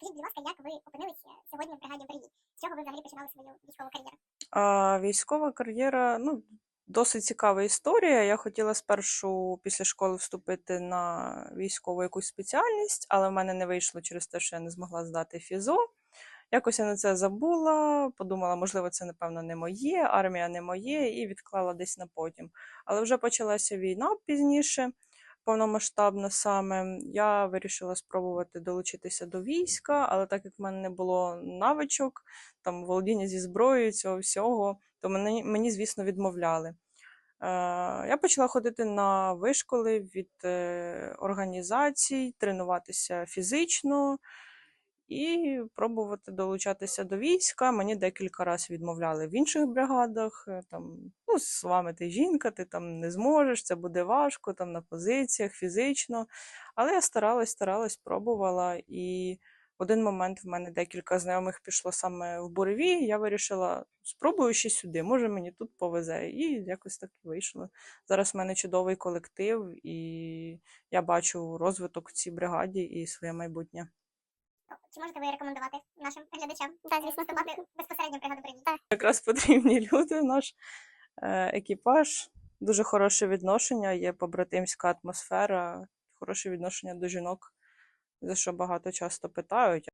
Розкажіть, будь ласка, як ви опинилися сьогодні в бригаді Бриї? З чого ви взагалі починали свою військову кар'єру? А, військова кар'єра, ну, досить цікава історія. Я хотіла спершу після школи вступити на військову якусь спеціальність, але в мене не вийшло через те, що я не змогла здати фізо. Якось я на це забула, подумала, можливо, це, напевно, не моє, армія не моє, і відклала десь на потім. Але вже почалася війна пізніше, повномасштабно саме. Я вирішила спробувати долучитися до війська, але так як в мене не було навичок, там володіння зі зброєю, цього всього, то мені, мені звісно, відмовляли. Е, Я почала ходити на вишколи від е, організацій, тренуватися фізично і пробувати долучатися до війська. Мені декілька разів відмовляли в інших бригадах. е, Там, ну, з вами ти жінка, ти там не зможеш, це буде важко, там на позиціях, фізично. Але я старалась, старалась, пробувала. І в один момент в мене декілька знайомих пішло саме в буреві. Я вирішила, спробую ще сюди, може мені тут повезе. І якось так вийшло. Зараз в мене чудовий колектив, і я бачу розвиток в цій бригаді і своє майбутнє. Чи можете ви рекомендувати нашим глядачам так, звісно, вступати безпосередньо в бригаду Бриї? Так. Якраз потрібні люди, наш е, екіпаж, дуже хороше відношення, є побратимська атмосфера, хороше відношення до жінок, за що багато часто питають.